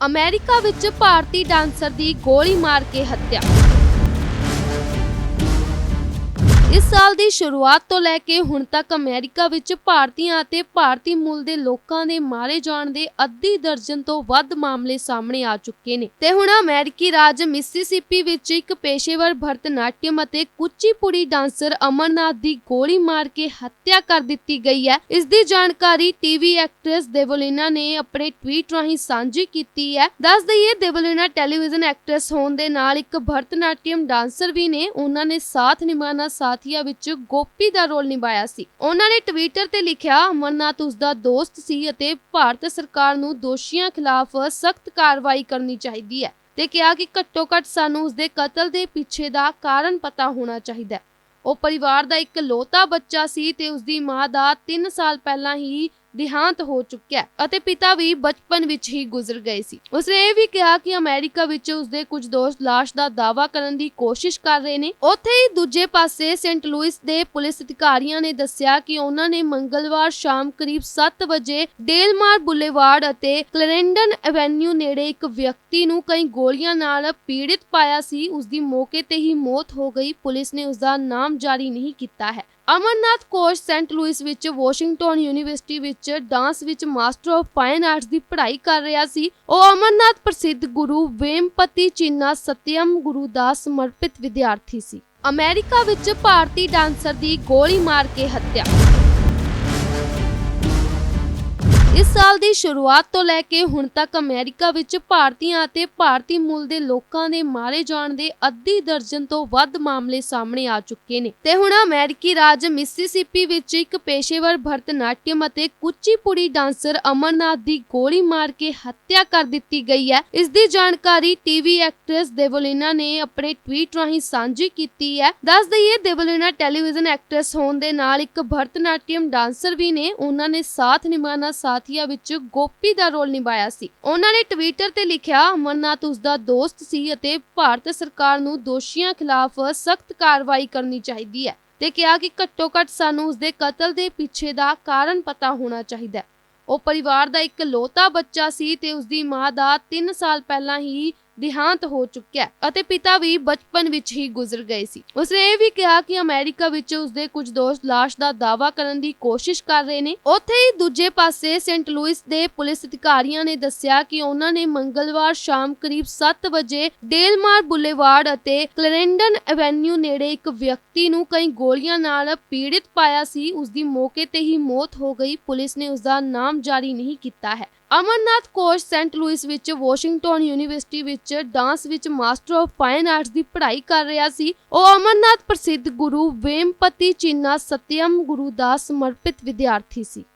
America ਵਿੱਚ ਭਾਰਤੀ dancer ਦੀ ਗੋਲੀ ਮਾਰ ਕੇ ਹੱਤਿਆ। ਇਸ ਸਾਲ ਦੀ ਸ਼ੁਰੂਆਤ ਤੋਂ ਲੈ ਕੇ ਹੁਣ ਤੱਕ ਅਮਰੀਕਾ ਵਿੱਚ ਭਾਰਤੀਆਂ ਅਤੇ ਭਾਰਤੀ ਮੂਲ ਦੇ ਲੋਕਾਂ ਦੇ ਮਾਰੇ ਜਾਣ ਦੇ ਅੱਧੀ ਦਰਜਨ ਤੋਂ ਵੱਧ ਮਾਮਲੇ ਸਾਹਮਣੇ ਆ ਚੁੱਕੇ ਨੇ। ਤੇ ਹੁਣ ਅਮਰੀਕੀ ਰਾਜ ਮਿਸਿਸਿਪੀ ਵਿੱਚ ਇੱਕ ਪੇਸ਼ੇਵਰ ਭਰਤਨਾਟਿਅਮ ਅਤੇ ਕੁਚੀਪੁੜੀ ਡਾਂਸਰ ਅਮਰਨਾਥ ਦੀ ਗੋਲੀ ਮਾਰ ਕੇ ਹੱਤਿਆ ਕਰ ਦਿੱਤੀ ਗਈ ਹੈ। ਇਸ ਦੀ ਜਾਣਕਾਰੀ ਟੀਵੀ ਐਕਟ੍ਰੈਸ ਦੇਵੋਲੀਨਾ ਨੇ ਆਪਣੇ ਟਵੀਟ ਰਾਹੀਂ ਸਾਂਝੀ ਕੀਤੀ ਹੈ। ਦੱਸ ਦਈਏ, ਦੇਵੋਲੀਨਾ ਟੈਲੀਵਿਜ਼ਨ ਐਕਟ੍ਰੈਸ ਹੋਣ ਦੇ ਨਾਲ ਇੱਕ ਭਰਤਨਾਟਿਅਮ ਡਾਂਸਰ ਵੀ ਨੇ। ਉਹਨਾਂ ਨੇ ਸਾਥ ਨਿਭਾਣਾ ਸਾਥੀਆ ਵਿੱਚ ਗੋਪੀ ਦਾ ਰੋਲ ਨਿਭਾਇਆ ਸੀ। ਉਹਨਾਂ ਨੇ ਟਵਿੱਟਰ ਤੇ ਲਿਖਿਆ ਅਮਰਨਾਥ ਉਸ ਦਾ ਦੋਸਤ ਸੀ ਅਤੇ ਭਾਰਤ ਸਰਕਾਰ ਨੂੰ ਦੋਸ਼ੀਆਂ ਖਿਲਾਫ ਸਖਤ ਕਾਰਵਾਈ ਕਰਨੀ ਚਾਹੀਦੀ ਹੈ। ਤੇ ਕਿਹਾ ਕਿ ਘੱਟੋ ਘੱਟ ਸਾਨੂੰ ਉਸ ਦੇ ਕਤਲ ਦੇ ਪਿੱਛੇ ਦਾ ਕਾਰਨ ਪਤਾ ਹੋਣਾ ਚਾਹੀਦਾ ਹੈ। ਉਹ ਪਰਿਵਾਰ ਦਾ ਇੱਕ ਲੋਤਾ ਬੱਚਾ ਸੀ ਤੇ ਉਸ ਦੀ ਮਾਂ ਦਾ 3 ਸਾਲ ਪਹਿਲਾਂ ਹੀ ਦਿਹਾਂਤ ਹੋ ਚੁੱਕਿਆ ਅਤੇ ਪਿਤਾ ਵੀ ਬਚਪਨ ਵਿੱਚ ਹੀ ਗੁਜ਼ਰ ਗਏ ਸੀ। ਉਸਨੇ ਇਹ ਵੀ ਕਿਹਾ ਕਿ ਅਮਰੀਕਾ ਵਿੱਚ ਉਸਦੇ ਕੁਝ ਦੋਸਤ ਲਾਸ਼ ਦਾ ਦਾਅਵਾ ਕਰਨ ਦੀ ਕੋਸ਼ਿਸ਼ ਕਰ ਰਹੇ ਨੇ। ਉੱਥੇ ਹੀ ਦੂਜੇ ਪਾਸੇ ਸੈਂਟ ਲੂਇਸ ਦੇ ਪੁਲਿਸ ਅਧਿਕਾਰੀਆਂ ਨੇ ਦੱਸਿਆ ਕਿ ਉਹਨਾਂ ਨੇ ਮੰਗਲਵਾਰ ਸ਼ਾਮ ਕਰੀਬ 7 ਵਜੇ ਡੇਲਮਾਰ ਬੁਲੇਵਾਰਡ ਅਤੇ ਕਲੈਰੈਂਡਨ ਐਵੇਨਿਊ ਨੇੜੇ ਇੱਕ ਵਿਅਕਤੀ ਨੂੰ ਕਈ ਗੋਲੀਆਂ ਨਾਲ ਪੀੜਿਤ ਪਾਇਆ ਸੀ। ਉਸ ਦੀ ਮੌਕੇ ਤੇ ਹੀ ਮੌਤ ਹੋ ਗਈ। ਪੁਲਿਸ ਨੇ ਉਸ ਦਾ ਨਾਮ ਜਾਰੀ ਨਹੀਂ ਕੀਤਾ ਹੈ। ਅਮਰਨਾਥ ਕੋਸ਼ ਸੈਂਟ ਲੂਇਸ ਵਿੱਚ ਵਾਸ਼ਿੰਗਟਨ ਯੂਨੀਵਰਸਿਟੀ ਵਿੱਚ ਡਾਂਸ ਵਿੱਚ ਮਾਸਟਰ ਆਫ ਫਾਈਨ ਆਰਟਸ ਦੀ ਪੜ੍ਹਾਈ ਕਰ ਰਿਹਾ ਸੀ। ਉਹ ਅਮਰਨਾਥ ਪ੍ਰਸਿੱਧ ਗੁਰੂ ਵੇਮਪਤੀ ਚੀਨਾ ਸਤਿਅਮ ਗੁਰੂ ਦਾ ਸਮਰਪਿਤ ਵਿਦਿਆਰਥੀ ਸੀ। ਅਮਰੀਕਾ ਵਿੱਚ ਭਾਰਤੀ ਡਾਂਸਰ ਦੀ ਗੋਲੀ ਮਾਰ ਕੇ ਹੱਤਿਆ। ਇਸ ਸਾਲ ਦੀ ਸ਼ੁਰੂਆਤ ਤੋਂ ਲੈ ਕੇ ਹੁਣ ਤੱਕ ਅਮਰੀਕਾ ਵਿੱਚ ਭਾਰਤੀਆਂ ਅਤੇ ਭਾਰਤੀ ਮੂਲ ਦੇ ਲੋਕਾਂ ਦੇ ਮਾਰੇ ਜਾਣ ਦੇ ਅੱਧੀ ਦਰਜਨ ਤੋਂ ਵੱਧ ਮਾਮਲੇ ਸਾਹਮਣੇ ਆ ਚੁੱਕੇ ਨੇ। ਤੇ ਹੁਣ ਅਮਰੀਕੀ ਰਾਜ ਮਿਸਿਸਿਪੀ ਵਿੱਚ ਇੱਕ ਪੇਸ਼ੇਵਰ ਭਰਤਨਾਟਿਅਮ ਅਤੇ ਕੁਚੀਪੁੜੀ ਡਾਂਸਰ ਅਮਰਨਾਥ ਦੀ ਗੋਲੀ ਮਾਰ ਕੇ ਹੱਤਿਆ ਕਰ ਦਿੱਤੀ ਗਈ ਹੈ। ਇਸ ਦੀ ਜਾਣਕਾਰੀ ਟੀਵੀ ਐਕਟ੍ਰੈਸ ਦੇਵੋਲੀਨਾ ਨੇ ਆਪਣੇ ਟਵੀਟ ਰਾਹੀਂ ਸਾਂਝੀ ਕੀਤੀ ਹੈ। ਦੱਸ ਦਈਏ, ਦੇਵੋਲੀਨਾ ਟੈਲੀਵਿਜ਼ਨ ਐਕਟ੍ਰੈਸ ਹੋਣ ਦੇ ਨਾਲ ਇੱਕ ਭਰਤਨਾਟਿਅਮ ਡਾਂਸਰ ਵੀ ਨੇ। ਉਹਨਾਂ ਨੇ ਸਾਥ ਨਿਭਾਣਾ ਸਾਥੀਆ ਵਿੱਚ ਗੋਪੀ ਦਾ ਰੋਲ ਨਿਭਾਇਆ ਸੀ। ਉਹਨਾਂ ਨੇ ਟਵਿੱਟਰ ਤੇ ਲਿਖਿਆ, ਅਮਰਨਾਥ ਉਸ ਦਾ ਦੋਸਤ ਸੀ ਅਤੇ ਭਾਰਤ ਸਰਕਾਰ ਨੂੰ ਦੋਸ਼ੀਆਂ ਖਿਲਾਫ ਸਖਤ ਕਾਰਵਾਈ ਕਰਨੀ ਚਾਹੀਦੀ ਹੈ। ਤੇ ਕਿਹਾ ਕਿ ਘੱਟੋ ਘੱਟ ਸਾਨੂੰ ਉਸ ਦੇ ਕਤਲ ਦੇ ਪਿੱਛੇ ਦਾ ਕਾਰਨ ਪਤਾ ਹੋਣਾ ਚਾਹੀਦਾ ਹੈ। ਉਹ ਪਰਿਵਾਰ ਦਾ ਇੱਕ ਲੋਤਾ ਬੱਚਾ ਸੀ ਤੇ ਉਸ ਦੀ ਮਾਂ ਦਾ 3 ਸਾਲ ਪਹਿਲਾਂ ਹੀ ਦਿਹਾਂਤ ਹੋ ਚੁੱਕਿਆ ਅਤੇ ਪਿਤਾ ਵੀ ਬਚਪਨ ਵਿੱਚ ਹੀ ਗੁਜ਼ਰ ਗਏ ਸੀ। ਉਸਨੇ ਇਹ ਵੀ ਕਿਹਾ ਕਿ ਅਮਰੀਕਾ ਵਿੱਚ ਉਸਦੇ ਕੁਝ ਦੋਸਤ ਲਾਸ਼ ਦਾ ਦਾਅਵਾ ਕਰਨ ਦੀ ਕੋਸ਼ਿਸ਼ ਕਰ ਰਹੇ ਨੇ। ਉੱਥੇ ਹੀ ਦੂਜੇ ਪਾਸੇ ਸੈਂਟ ਲੂਇਸ ਦੇ ਪੁਲਿਸ ਅਧਿਕਾਰੀਆਂ ਨੇ ਦੱਸਿਆ ਕਿ ਉਹਨਾਂ ਨੇ ਮੰਗਲਵਾਰ ਸ਼ਾਮ ਕਰੀਬ 7 ਵਜੇ ਡੇਲਮਾਰ ਬੁਲੇਵਾਰਡ ਅਤੇ ਕਲੈਰੈਂਡਨ ਐਵੇਨਿਊ ਨੇੜੇ ਇੱਕ ਵਿਅਕਤੀ ਨੂੰ ਕਈ ਗੋਲੀਆਂ ਨਾਲ ਪੀੜਿਤ ਪਾਇਆ ਸੀ। ਉਸ ਦੀ ਮੌਕੇ ਤੇ ਹੀ ਮੌਤ ਹੋ ਗਈ। ਪੁਲਿਸ ਨੇ ਉਸ ਦਾ ਨਾਮ ਜਾਰੀ ਨਹੀਂ ਕੀਤਾ ਹੈ। ਅਮਰਨਾਥ ਕੋਸ਼ ਸੈਂਟ ਲੂਇਸ ਵਿੱਚ ਵਾਸ਼ਿੰਗਟਨ ਯੂਨੀਵਰਸਿਟੀ ਵਿੱਚ ਡਾਂਸ ਵਿੱਚ ਮਾਸਟਰ ਆਫ ਫਾਈਨ ਆਰਟਸ ਦੀ ਪੜ੍ਹਾਈ ਕਰ ਰਿਹਾ ਸੀ। ਉਹ ਅਮਰਨਾਥ ਪ੍ਰਸਿੱਧ ਗੁਰੂ ਵੇਮਪਤੀ ਚਿੰਨਾ ਸਤਿਅਮ ਗੁਰੂ ਦਾ ਸਮਰਪਿਤ ਵਿਦਿਆਰਥੀ ਸੀ।